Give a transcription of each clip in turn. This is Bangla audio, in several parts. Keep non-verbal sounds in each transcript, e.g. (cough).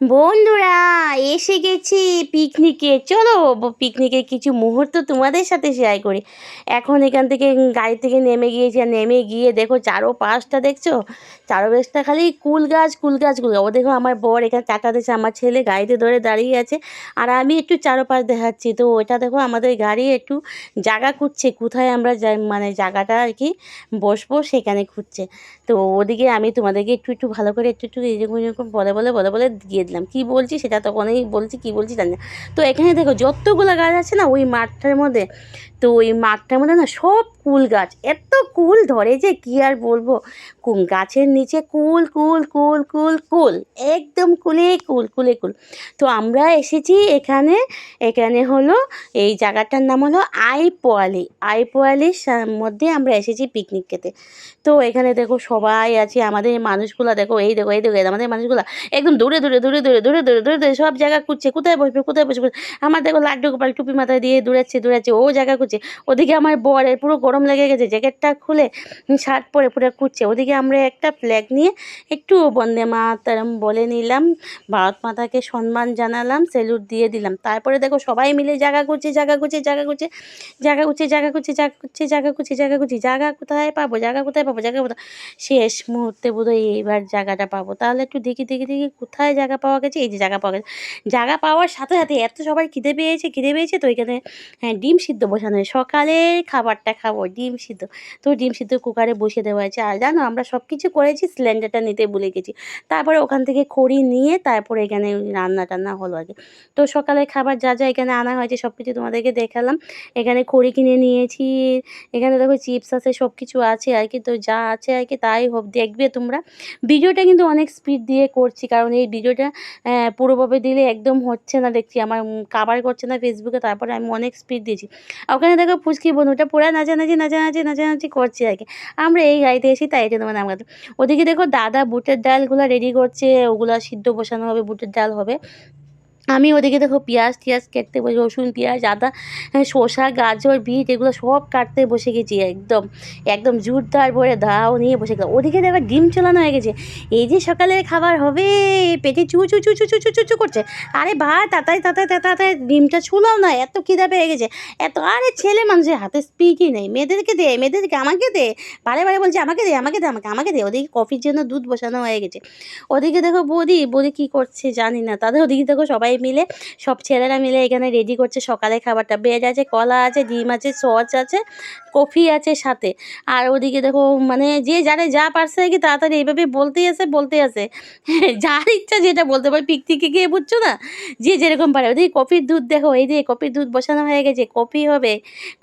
বন্ধুরা, এসে গেছি পিকনিকে চলো পিকনিকের কিছু মুহূর্ত তোমাদের সাথে শেয়ার করি। এখন এখান থেকে গাড়ি থেকে নেমে গিয়েছি, আর নেমে গিয়ে দেখো চারো পাঁচটা দেখছ? চারো পাঁচটা খালি কুল গাছ কুল গাছ, কুল ও দেখো আমার বর এখানে চাটা দিয়েছে, আমার ছেলে গাড়িতে ধরে দাঁড়িয়ে আছে। আর আমি একটু চারো পাশ দেখাচ্ছি। তো ওটা দেখো আমাদের গাড়ি একটু জায়গা খুঁজছে, কোথায় আমরা যাই মানে জায়গাটা আর কি বসবো সেখানে খুঁজছে। তো ওদিকে আমি তোমাদেরকে একটু একটু ভালো করে একটু একটু এরকম এরকম বলে বলে বলে বলে দিয়ে দিলাম কী বলছি সেটা তখনই বলছি, কী বলছি জানি না। তো এখানে দেখো যতগুলো গাছ আছে না, ওই মাঠটার মধ্যে, তো ওই মাঠটার মধ্যে না সব কুল গাছ, এত কুল ধরে যে কী আর বলব? গাছের নিচে কুল কুল কুল কুল কুল, একদম কুলে কুল কুলে কুল। তো আমরা এসেছি এখানে এখানে হলো এই জায়গাটার নাম হলো আই পোয়ালি আই পোয়ালির মধ্যে আমরা এসেছি পিকনিক খেতে। তো এখানে দেখো সবাই আছে, আমাদের মানুষগুলো দেখো, এই দেখো এই দেখো আমাদের মানুষগুলো, একদম দূরে দূরে দূরে দূরে দূরে দূরে দূরে দূরে দূরে, সব জায়গা খুঁজছে। কোথায় বসবে কোথায় বসবে? আমার দেখো লাড্ডু গোপাল টুপি মাথায় দিয়ে দূরাচ্ছে দূরাচ্ছে ও জায়গা খুঁজছে। ওদিকে আমার বরের পুরো গরম লেগে গেছে, জ্যাকেটটা খুলে শার্ট পরে পুরো খুঁজছে। ওদিকে আমরা একটা ফ্ল্যাগ নিয়ে একটু বন্দে মাতারম বলে নিলাম, ভারত মাতাকে সম্মান জানালাম স্যালুট দিয়ে দিলাম। তারপরে দেখো সবাই মিলে জায়গা খুঁজছে জায়গা খুঁজছে জায়গা খুঁজছে জায়গা খুঁজছে জায়গা খুঁজছে জায়গা খুঁজছে জায়গা খুঁজছে, জায়গা খুঁজছি, জায়গা কোথায় পাবো, জায়গা কোথায় পাবো, জায়গা কোথায় শেষ মুহূর্তে বোধহয় এইবার জায়গাটা পাবো। তাহলে একটু দেখি দেখি দেখি কোথায় জায়গা পাওয়া গেছে, এই যে জায়গা পাওয়া গেছে। জায়গা পাওয়ার সাথে সাথে এত সবাই খিদে পেয়েছে খিদে পেয়েছে, তো এখানে হ্যাঁ ডিম সিদ্ধ বসানো হয়েছে। সকালের খাবারটা খাব, ডিম সিদ্ধ। তো ডিম সিদ্ধ কুকারে বসিয়ে দেওয়া হয়েছে। আর জানো, আমরা সব কিছু করেছি, সিলিন্ডারটা নিতে ভুলে গেছি। তারপরে ওখান থেকে খড়ি নিয়ে তারপরে এখানে রান্না টান্না হলো আগে। তো সকালের খাবার যা যা এখানে আনা হয়েছে সব কিছু তোমাদেরকে দেখালাম। এখানে খড়ি কিনে নিয়েছি, এখানে দেখো চিপস আছে সব কিছু আছে আর কি। তো যা আছে আর কি, তাই হোক দেখবে তোমরা। ভিডিওটা কিন্তু অনেক স্পিড দিয়ে করছি, কারণ এই ভিডিওটা পুরোভাবে দিলে একদম হচ্ছে না দেখছি। আমার কাবার করছে না ফেসবুকে তারপরে আমি অনেক স্পিড দিয়েছি। ওখানে দেখো ফুচকি বন্ধুটা পুরো নাচানাচি নাচানাচি নাচানাচি করছে আর কি। আমরা এই গাড়িতে এসি তাই জন্য মানে আমরা ওদিকে দেখো দাদা বুটের ডালগুলো রেডি করছে, ওগুলো সিদ্ধ বসানো হবে, বুটের ডাল হবে। আমি ওদিকে দেখো পেঁয়াজ টিয়াজ কাটতে বসে রসুন পেঁয়াজ আদা হ্যাঁ, শসা গাজর বিট এগুলো সব কাটতে বসে গেছি একদম একদম জোরদার ভরে দাও নিয়ে বসে গেলাম। ওদিকে দেখো ডিম চলানো হয়ে গেছে। এই যে সকালের খাবার হবে পেটে চু চু চু চু চু চু চু চু করছে। আরে ভাই তাতাই তাতাই তাতাই ডিমটা ছুলাও না এত খিদা পেয়ে গেছে। এত আরে ছেলে মানুষের হাতে স্পিডই নেই। মেয়েদেরকে দে মেয়েদেরকে আমাকে দে। বারে বারে বলছে আমাকে দে আমাকে দে আমাকে আমাকে দে। ওদিকে কফির জন্য দুধ বসানো হয়ে গেছে। ওদিকে দেখো বৌদি বৌদি কী করছে জানি না। তাদের ওদিকে দেখো সবাই মিলে সব ছেলেরা মিলে এখানে রেডি করছে সকালে খাবারটা। বেজ আছে, কলা আছে, ডিম আছে, সস আছে, কফি আছে সাথে। আর ওদিকে দেখো মানে যে যারে যা পারছে কি, তাড়াতাড়ি এইভাবে বলতেই আছে বলতেই আছে (laughs) যার ইচ্ছা যেটা বলতে পারে, পিকনিকে গিয়ে বুঝছ না? যে যেরকম পারে। ওদিকে কফির দুধ দেখো, এই যে কফির দুধ বসানো হয়ে গেছে, কফি হবে।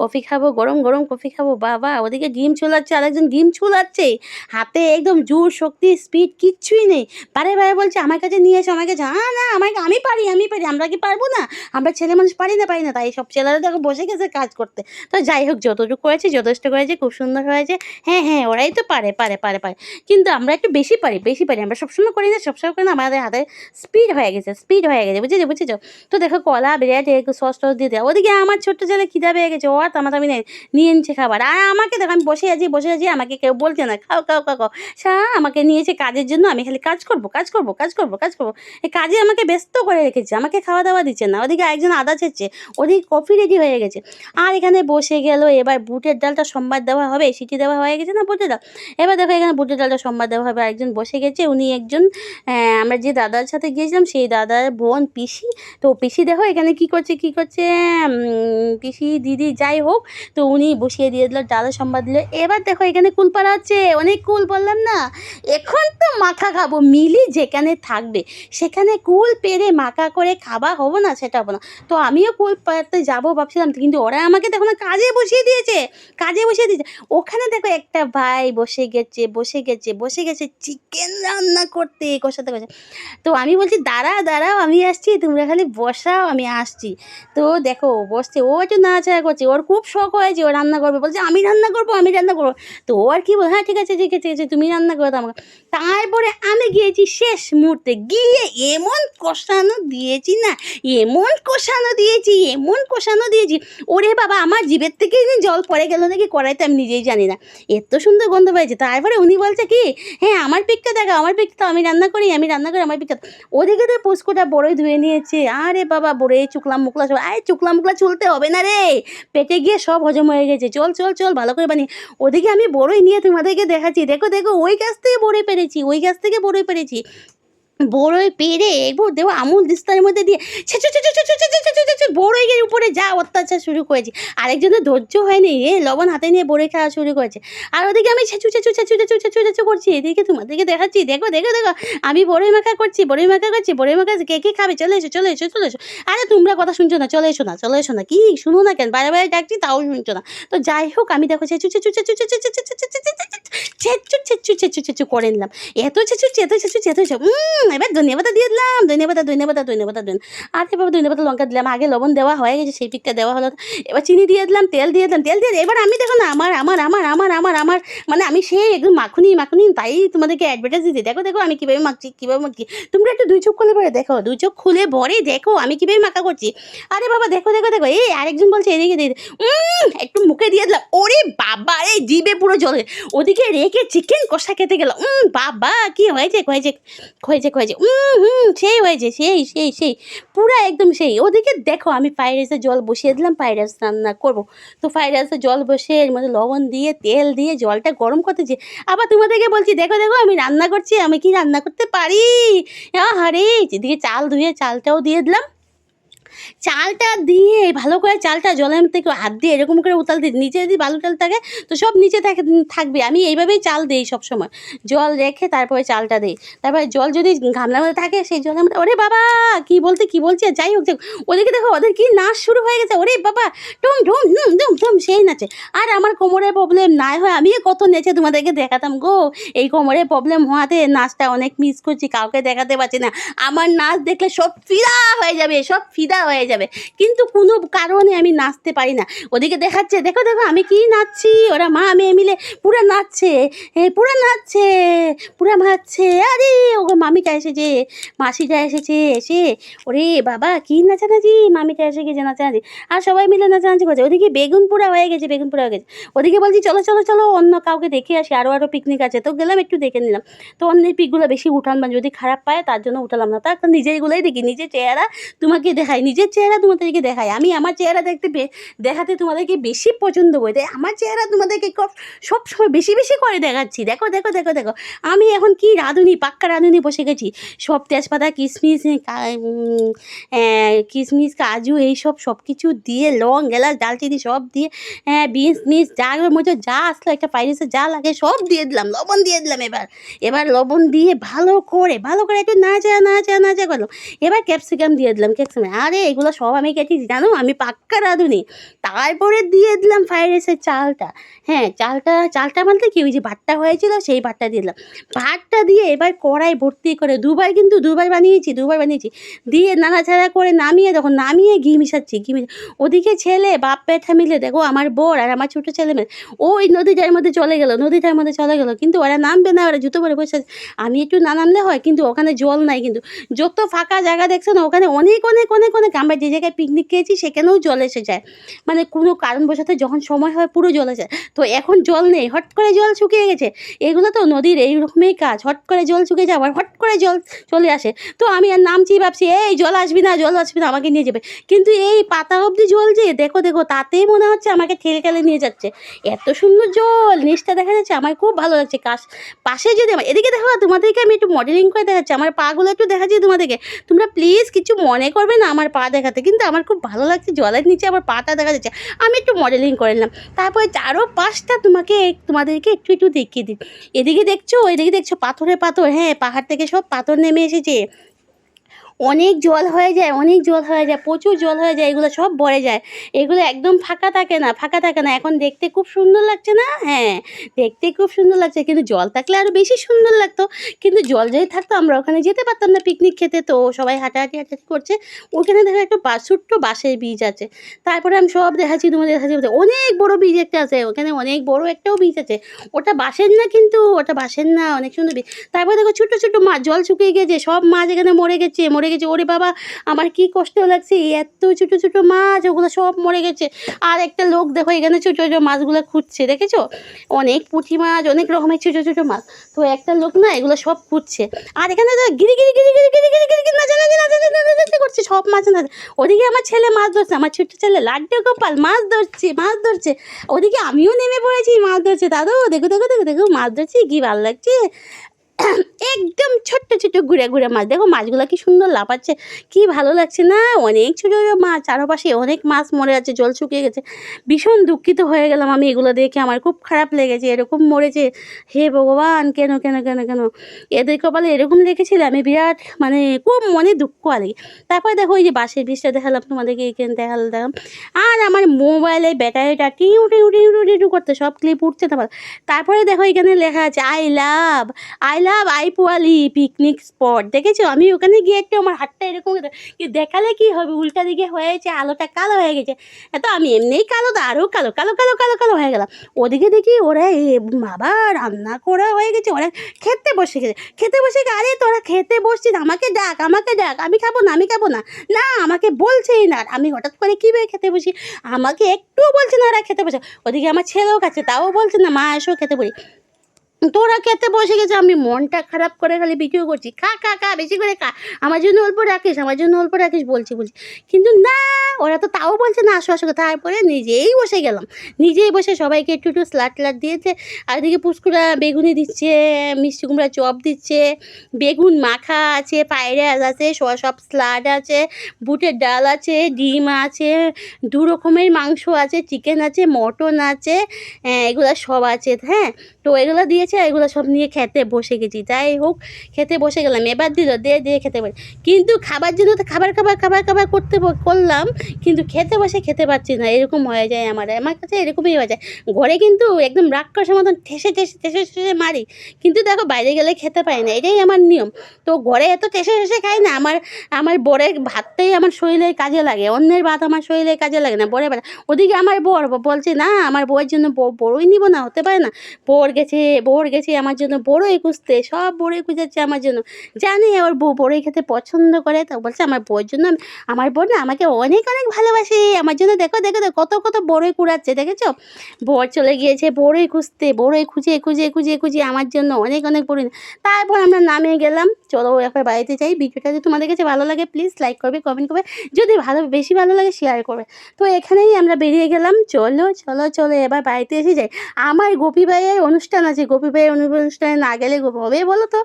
কফি খাব, গরম গরম কফি খাব, বাবা। ওদিকে ডিম চুলাচ্ছে আরেকজন ডিম চুলাচ্ছে হাতে একদম জোর শক্তি স্পিড কিচ্ছুই নেই। বারে বারে বলছে আমার কাছে নিয়ে এসো আমাকে আ, না আমাকে আমি পারি, আমি পারি, আমরা কি পারব না? আমরা ছেলে মানুষ পারি না পারি না। তাই সব ছেলেরা দেখো বসে গেছে কাজ করতে। তো যাই হোক, যতটুকু করেছে যথেষ্ট করেছে খুব সুন্দর হয়েছে। হ্যাঁ হ্যাঁ ওরাই তো পারে পারে পারে পারে। কিন্তু আমরা একটু বেশি পারি বেশি পারি। আমরা সবসময় করি না, সবসময় করি না, আমাদের হাতে স্পিড হয়ে গেছে স্পিড হয়ে গেছে, বুঝেছ বুঝেছ? তো দেখো, কলা ব্রেড সস, টস দিয়ে দেয় ওদিকে আমার ছোট্ট ছেলে খিদা পেয়ে গেছে, ও আর তামাতামি নেই, নিয়ে নিচ্ছে খাবার। আর আমাকে দেখো, আমি বসে আছি বসে আছি, আমাকে কেউ বলছে না, খাও খাও খাও খাও। সা, আমাকে নিয়েছে কাজের জন্য, আমি খালি কাজ করব কাজ করব কাজ করব কাজ করব। এই কাজে আমাকে ব্যস্ত করে রেখেছে। আমাকে খাওয়া দাওয়া দিচ্ছে না। ওদিকে একজন আদা ছেচ্ছে ওদিকে কফি রেডি হয়ে গেছে। আর এখানে বসে গেল, এবার বুটের ডালটা সোমবার দেওয়া হবে, সিটি দেওয়া হয়ে গেছে না বুটের ডাল? এবার দেখো এখানে বুটের ডালটা সোমবার দেওয়া হবে একজন বসে গেছে, উনি একজন আমরা যে দাদার সাথে গিয়েছিলাম, সেই দাদার বোন পিসি। তো পিসি দেখো এখানে কি করছে কি করছে পিসি, দিদি যাই হোক, তো উনি বসিয়ে দিয়ে দিল ডালের সম্বাদ দিল। এবার দেখো এখানে কুল পাড়া হচ্ছে, অনেক কুল বললাম না? এখন তো মাখা খাব, মিলি যেখানে থাকবে, সেখানে কুল পেরে মাখা করে খাওয়া হব না সেটা হব না। তো আমিও কুল পাড়তে যাব ভাবছিলাম, কিন্তু ওরা আমাকে দেখো না কাজে বসিয়ে দিয়েছে, কাজে বসিয়ে দিয়েছে। ওখানে দেখো একটা ভাই বসে গেছে বসে গেছে বসে গেছে চিকেন রান্না করতে কষাতে কষাতে। তো আমি বলছি, দাঁড়া, দাঁড়াও, আমি আসছি, তোমরা খালি বসাও, আমি আসছি। তো দেখো বসছে, ও একটু নাড়াচাড়া করছে, ওর খুব শখ হয়েছে ও রান্না করবে। বলছে, আমি রান্না করব, আমি রান্না করব। তো ও আর কি বল হ্যাঁ ঠিক আছে ঠিক আছে ঠিক আছে, তুমি রান্না করো আমাকে। তারপরে আমি গিয়েছি শেষ মুহূর্তে, গিয়ে এমন কষানো দিয়ে দিয়েছি না, এমন কষানো দিয়েছি, এমন কষানো দিয়েছি। ওরে বাবা, আমার জিভের থেকে জল পড়ে গেল নাকি কড়াইতে আমি নিজেই জানি না। এত সুন্দর গন্ধ পেয়েছে তারপরে উনি বলছে কি হ্যাঁ আমার পিকটা দেখো, আমার পিকটা তো আমি রান্না করি, আমি রান্না করি আমার পিকটা। ওদিকে তো পুষ্কোটা বড়ই ধুয়ে নিয়েছে। আরে বাবা, বড়ে চুকলা মুকলা সব। আরে চুকলা মুকলা চলতে হবে না রে। পেটে গিয়ে সব হজম হয়ে গেছে। চল চল চল, ভালো করে বানিয়ে। ওদিকে আমি বড়ই নিয়ে তোমাদেরকে দেখাচ্ছি। দেখো দেখো, ওই গাছ থেকে বড়ই পেরেছি, ওই গাছ থেকে বড়ই পেরেছি। বড়ই পেরে একবার দেবো আমুল দিস্তার মধ্যে দিয়ে ছেচু ছেচু ছেচু উপরে যা অত্যাচার শুরু করেছে আরেকজনের ধৈর্য হয়নি এ লবণ হাতে নিয়ে বড়ই খাওয়া শুরু করেছে আর ওদিকে আমি ছেচু ছেচু ছেচু ছেচু ছেচু ছেচু করছি এদিকে তোমাদেরকে দেখাচ্ছি দেখো দেখো দেখো আমি বড়ই মাখা করছি বড়ই মাখা করছি বড়ই মাখা কে কে খাবে চলে এসো চলে এসো চলে এসো আরে তোমরা কথা শুনছো না চলে এসো না চলে এসো না কি শুনো না কেন বারে বারে ডাকছি তাও শুনছো না তো যাই হোক আমি দেখো ছেচু ছেচু ছেচু ছেচু ছেচু ছেচু ছেচু ছেচু ছেচু ছেচু ছেচু করে নিলাম। এত ছেচু চেতু ছেচু উম, এবার ধন্যবাদ দিয়ে দিলাম ধন্যবাদ ধন্যবাদ ধন্যবাদ ধন্যবাদ আর এবার ধন্যবাদ লঙ্কা দিলাম, আগে লবণ দেওয়া হয়ে গেছে, সেই পিকটা দেওয়া হলো। এবার চিনি দিয়ে দিলাম, তেল দিয়ে দিলাম, তেল দিয়ে এবার আমি দেখো না, আমার আমার আমার আমার আমার আমার মানে আমি সেই একদম মাখুনি মাখুনি, তাই তোমাদেরকে অ্যাডভার্টাইজ দিতে দেখো দেখো, আমি কীভাবে মাখছি কীভাবে মাখছি। তোমরা একটু দুই চোখ খুলে পরে দেখো, দুই চোখ খুলে ভরে দেখো, আমি কীভাবে মাখা করছি। আরে বাবা, দেখো দেখো দেখো, এই আরেকজন বলছে, এদিকে দিয়ে একটু মুখে দিয়ে দিলাম। ওরে বাবা, এই জিভে পুরো জলে ওদিকে রেখে চিকেন কষা খেতে গেল। উম, বাবা, কি হয়েছে হয়েছে হয়েছে হয়েছে। উম, হুম, সেই হয়েছে, সেই সেই সেই। পুরো একদম সেই। ওদিকে দেখো, আমি ফ্রাইড রাইসে জল বসিয়ে দিলাম ফ্রাইড রাইস রান্না করব। তো ফ্রাইড রাইসে জল বসে এর মধ্যে লবণ দিয়ে, তেল দিয়ে, জলটা গরম করতেছি আবার তোমাদেরকে বলছি, দেখো দেখো, আমি রান্না করছি, আমি কি রান্না করতে পারি? আরে এদিকে চাল ধুয়ে চালটাও দিয়ে দিলাম। চালটা দিয়ে, ভালো করে চালটা জলের থেকে হাত দিয়ে এরকম করে উতাল দিই নিচে যদি বালু টাল থাকে, তো সব নিচে থাকে, থাকবে। আমি এইভাবেই চাল দিই সবসময়। জল রেখে তারপরে চালটা দিই। তারপরে জল যদি গামলার মধ্যে থাকে, সেই জলের মধ্যে ওরে বাবা! কি বলতে, কি বলছে? যাই হোক, যাই ওদেরকে দেখো, ওদের কি নাচ শুরু হয়ে গেছে। ওরে বাবা! টুম ঢুম, হুম ধুম ধুম সেই নাচে। আর আমার কোমরের প্রবলেম নাই হয়। আমি কত নেচে তোমাদেরকে দেখাতাম গো। এই কোমরের প্রবলেম হওয়াতে নাচটা অনেক মিস করছি। কাউকে দেখাতে পারছি না। আমার নাচ দেখলে সব ফিদা হয়ে যাবে, সব ফিদা হয়ে যাবে। কিন্তু কোনো কারণে আমি নাচতে পারি না। ওদিকে দেখাচ্ছে, দেখো দেখো, আমি কি নাচছি? ওরা মা, মেয়ে মিলে পুরো নাচছে। পুরো নাচছে পুরো নাচছে আরে, ওগো, মামিটা এসেছে, মাসিটা এসেছে, এসে ওরে বাবা, কি নাচানাচি? মামিটা এসে গেছে নাচানাচি। আর সবাই মিলে নাচানাচি করছে। ওদিকে বেগুন পোড়া হয়ে গেছে বেগুন পোড়া হয়ে গেছে। ওদিকে বলছি, চলো চলো চলো, অন্য কাউকে দেখে আসি। আরও আরও পিকনিক আছে। তো গেলাম, একটু দেখে নিলাম। তো অন্যের পিকগুলো বেশি উঠান যদি খারাপ পায়, তার জন্য উঠালাম না। তার নিজেরগুলোই দেখি, নিজের চেহারা তোমাকে দেখাই নিজের চেহারা তোমাদেরকে দেখাই। আমি আমার চেহারা দেখতে দেখাতে তোমাদেরকে বেশি পছন্দ করি। তাই আমার চেহারা তোমাদেরকে সব সময় বেশি বেশি করে দেখাচ্ছি। দেখো দেখো দেখো দেখো। আমি এখন কি রাঁধুনি, পাক্কা রাঁধুনি বসে গেছি। সব তেজপাতা কিশমিশ কিশমিশ কাজু, এইসব সব কিছু দিয়ে, লং, এলাচ দালচিনি সব দিয়ে হ্যাঁ বিনস মিস যা মধ্যে যা আসলো, একটা পাইরেসে যা লাগে সব দিয়ে দিলাম, লবণ দিয়ে দিলাম এবার। এবার লবণ দিয়ে ভালো করে ভালো করে একটু না চা না নাচা নাচা নাচা করলাম। এবার ক্যাপসিকাম দিয়ে দিলাম, ক্যাপসিকাম। আরে এগুলো সব আমি কেটে জানো? আমি পাক্কা রাঁধুনি। তারপরে দিয়ে দিলাম ফ্রাইড রাইসের চালটা। হ্যাঁ চালটা চালটা বলতে কি? ওই যে ভাতটা হয়েছিল, সেই ভাতটা দিলাম। ভাতটা দিয়ে এবার কড়াই ভর্তি করে দুবার কিন্তু দুবার বানিয়েছি দুবার বানিয়েছি। দিয়ে নাড়াচাড়া করে নামিয়ে তখন নামিয়ে ঘি মিশাচ্ছি, ঘি মিশা ওদিকে ছেলে, বাপ পেঠা মিলে, দেখো আমার বোর আর আমার ছোটো ছেলে মেয়ে, ওই নদীটার মধ্যে চলে গেল, নদীটার মধ্যে চলে গেল। কিন্তু ওরা নামবে না, ওরা জুতো পরে বসে আমি একটু না নামলে হয়, কিন্তু ওখানে জল নাই কিন্তু। যত ফাঁকা জায়গা দেখছ না, ওখানে অনেক অনেক অনেক অনেক আমরা যে জায়গায় পিকনিক খেয়েছি সেখানেও জল এসে যায়। মানে কোনো কারণবশত যখন সময় হয় পুরো জল এসে। তো এখন জল নেই, হট করে জল শুকিয়ে গেছে। এগুলো তো নদীর এইরকমই কাজ। হট করে জল শুকিয়ে যাওয়ার হট করে জল চলে আসে। তো আমি আর নামছি ভাবছি, এই জল আসবি না, জল আসবি না, আমাকে নিয়ে যাবে। কিন্তু এই পাতা অবধি জল যে, দেখো দেখো, তাতেই মনে হচ্ছে আমাকে ঠেলে ঠেলে নিয়ে যাচ্ছে। এত সুন্দর জল, নিচটা দেখা যাচ্ছে, আমার খুব ভালো লাগছে। কাশ, পাশে যদি আমার, এদিকে দেখো, তোমাদেরকে আমি একটু মডেলিং করে দেখাচ্ছি। আমার পাগুলো একটু দেখাচ্ছি তোমাদেরকে। তোমরা প্লিজ কিছু মনে করবে না আমার পা দেখাতে। কিন্তু আমার খুব ভালো লাগছে, জলের নিচে আমার পাটা দেখা যাচ্ছে। আমি একটু মডেলিং করে নিলাম। তারপরে চারো পাঁচটা তোমাকে, তোমাদেরকে একটু একটু দেখিয়ে দিই। এদিকে দেখছ, ওইদিকে দেখছ পাথরে পাথর হ্যাঁ পাহাড় থেকে সব পাথর নেমে এসেছে। অনেক জল হয়ে যায়, অনেক জল হয়ে যায়, প্রচুর জল হয়ে যায়, এগুলো সব ভরে যায়। এগুলো একদম ফাঁকা থাকে না, ফাঁকা থাকে না। এখন দেখতে খুব সুন্দর লাগছে না? হ্যাঁ দেখতে খুব সুন্দর লাগছে, কিন্তু জল থাকলে আরও বেশি সুন্দর লাগতো। কিন্তু জল যদি থাকতো, আমরা ওখানে যেতে পারতাম না পিকনিক খেতে, তো সবাই হাঁটাহাঁটি হাঁটাহাঁটি করছে। ওখানে দেখো একটা বা, ছোট্ট বাঁশের বীজ আছে। তারপরে আমি সব দেখাচ্ছি, তোমাদের দেখাচ্ছি অনেক বড় বীজ একটা আছে, ওখানে অনেক বড় একটাও বীজ আছে। ওটা বাঁশের না কিন্তু? ওটা বাঁশের না, অনেক সুন্দর বীজ। তারপরে দেখো ছোটো ছোটো মাছ জল শুকিয়ে গেছে সব মাছ এখানে মরে গেছে, মরে গেছে ওরে বাবা, আমার কি কষ্ট লাগছে এত ছোটো ছোটো মাছ, ওগুলো সব মরে গেছে। আর একটা লোক দেখো, এখানে ছোটো ছোটো মাছগুলো খুঁজছে, দেখেছ? অনেক পুঁটি মাছ, অনেক রকমের ছোটো ছোটো মাছ। তো একটা লোক না, এগুলো সব খুঁজছে। আর এখানে গিরি গিরি গিরি গিরি গিরি গিরি গিরি নাচা নাচা নাচা নাচা করছে, সব মাছ না। ওদিকে আমার ছেলে মাছ ধরছে, আমার ছোট্ট ছেলে লাড্ডু গোপাল মাছ ধরছে মাছ ধরছে। ওদিকে আমিও নেমে পড়েছি, মাছ ধরছে। দাদু, দেখো দেখো দেখো দেখো, মাছ ধরছি, কি ভালো লাগছে। (coughs) একদম ছোট্ট ছোট্ট ঘুরে ঘুরে মাছ। দেখো মাছগুলো কি সুন্দর লাফাচ্ছে, কি ভালো লাগছে না? অনেক ছোটো ছোটো মাছ, চারপাশে অনেক মাছ মরে আছে জল শুকিয়ে গেছে। ভীষণ দুঃখিত হয়ে গেলাম আমি এগুলো দেখে, আমার খুব খারাপ লেগেছে, এরকম মরেছে। হে ভগবান, কেন কেন কেন কেন? এদের কপালে এরকম লেগেছিল আমি বিরাট মানে খুব মনে দুঃখ আলে তারপরে দেখো ওই যে বাসের বিষটা দেখালাম, তোমাদেরকে এখানে দেখালাম। দেখালাম আর আমার মোবাইলে ব্যাটারিটা টিউ টিউ টিউ টিউ করতে, সব ক্লিপ উঠছে তারপরে দেখো এখানে লেখা আছে I love I love I Poyali picnic spot দেখেছ? আমি ওখানে গিয়ে একটু আমার হাতটা এরকম দেখালে কি হবে? উল্টা দিকে হয়েছে, আলোটা কালো হয়ে গেছে। তো আমি এমনিই কালো, তো আরও কালো কালো কালো কালো কালো হয়ে গেলাম। ওদিকে দেখি ওরা বাবা রান্না করা হয়ে গেছে, ওরা খেতে বসে গেছে। খেতে বসে আরে তোরা খেতে বসছিস, আমাকে ডাক আমাকে ডাক, আমি খাব না, আমি খাব না। না, আমাকে বলছেই না। আমি হঠাৎ করে কীভাবে খেতে বসি? আমাকে একটুও বলছে না ওরা খেতে বসে। ওদিকে আমার ছেলেও খাচ্ছে, তাও বলছে না, মা, এসো খেতে বলি তোরা খেতে বসে গেছে আমি মনটা খারাপ করে খালি ভিডিও করছি। খা খা খা বেশি করে খা। আমার জন্য অল্প রাখিস আমার জন্য অল্প রাখিস বলছি বলছি। কিন্তু না ওরা তো তাও বলছে না আসো আসো। তারপরে নিজেই বসে গেলাম। নিজেই বসে সবাইকে একটু একটু স্লাট ট্লাট দিয়েছে। আর এদিকে পুষ্কুরা বেগুনি দিচ্ছে মিষ্টি কুমড়া চপ দিচ্ছে বেগুন মাখা আছে পায়রাস আছে সব স্লাড আছে বুটের ডাল আছে ডিম আছে দু রকমের মাংস আছে চিকেন আছে মটন আছে হ্যাঁ, এগুলো সব আছে হ্যাঁ। তো এগুলো দিয়েছে এগুলো সব নিয়ে খেতে বসে গেছি। যাই হোক, খেতে বসে গেলাম। এবার দিল দে দিয়ে খেতে পারি কিন্তু খাবার জন্য তো খাবার খাবার খাবার খাবার করতে করলাম, কিন্তু খেতে বসে খেতে পারছি না। এরকম হয়ে যায় আমার। আমার কাছে এরকমই হয়ে যায়। ঘরে কিন্তু একদম রাক্ষসের মতন ঠেসে ঠেসে ঠেসে ঠেসে মারি। কিন্তু দেখো, বাইরে গেলে খেতে পাই না। এটাই আমার নিয়ম। তো ঘরে এত ঠেসে ঠেসে খাই না, আমার আমার বরের ভাতটাই আমার শরীরে কাজে লাগে। অন্যের ভাত আমার শরীরে কাজে লাগে না বরের ভাত। ওদিকে আমার বর বলছে, না, আমার বউয়ের জন্য বড়ই নিব না, হতে পারে না। বর গেছে, বর গেছে, আমার জন্য বড়ই খুঁজতে সব বড়ই খুঁজাচ্ছে আমার জন্য। জানি ওর বউ বড়ই খেতে পছন্দ করে, তো বলছে আমার বউয়ের জন্য আমি- আমার বউ না আমাকে অনেক অনেক ভালোবাসে। আমার জন্য দেখো দেখো দেখো, কত কত বড়ই কুড়াচ্ছে, দেখেছ? বর চলে গিয়েছে বড়ই খুঁজতে, বড়ই খুঁজে খুঁজে খুঁজে খুঁজে আমার জন্য অনেক অনেক বড়ই। তারপর আমরা নামে গেলাম। চলো একবার বাড়িতে যাই। ভিডিওটা যদি তোমাদের কাছে ভালো লাগে প্লিজ লাইক করবে কমেন্ট করবে। যদি ভালো, বেশি ভালো লাগে শেয়ার করবে। তো এখানেই আমরা বেরিয়ে গেলাম। চলো চলো চলো, এবার বাড়িতে এসে যাই। আমার গোপী ভাইয়ের অনুষ্ঠান আছে, গোপী ভাইয়ের অনুষ্ঠানে না গেলে হবে বলো তো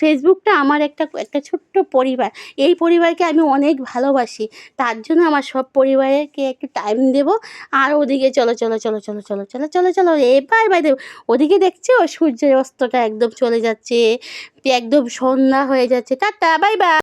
ফেসবুকটা আমার একটা একটা ছোট্ট পরিবার। এই পরিবারকে আমি অনেক ভালোবাসি। তার জন্য আমার সব পরিবারকে একটু টাইম দেব। আর ওদিকে চলো চলো চলো চলো চলো চলো চলো চলো এবার বাইরে ওদিকে দেখছে? ও সূর্যের অস্তটা একদম চলে যাচ্ছে। একদম সন্ধ্যা হয়ে যাচ্ছে। Tata, bye bye.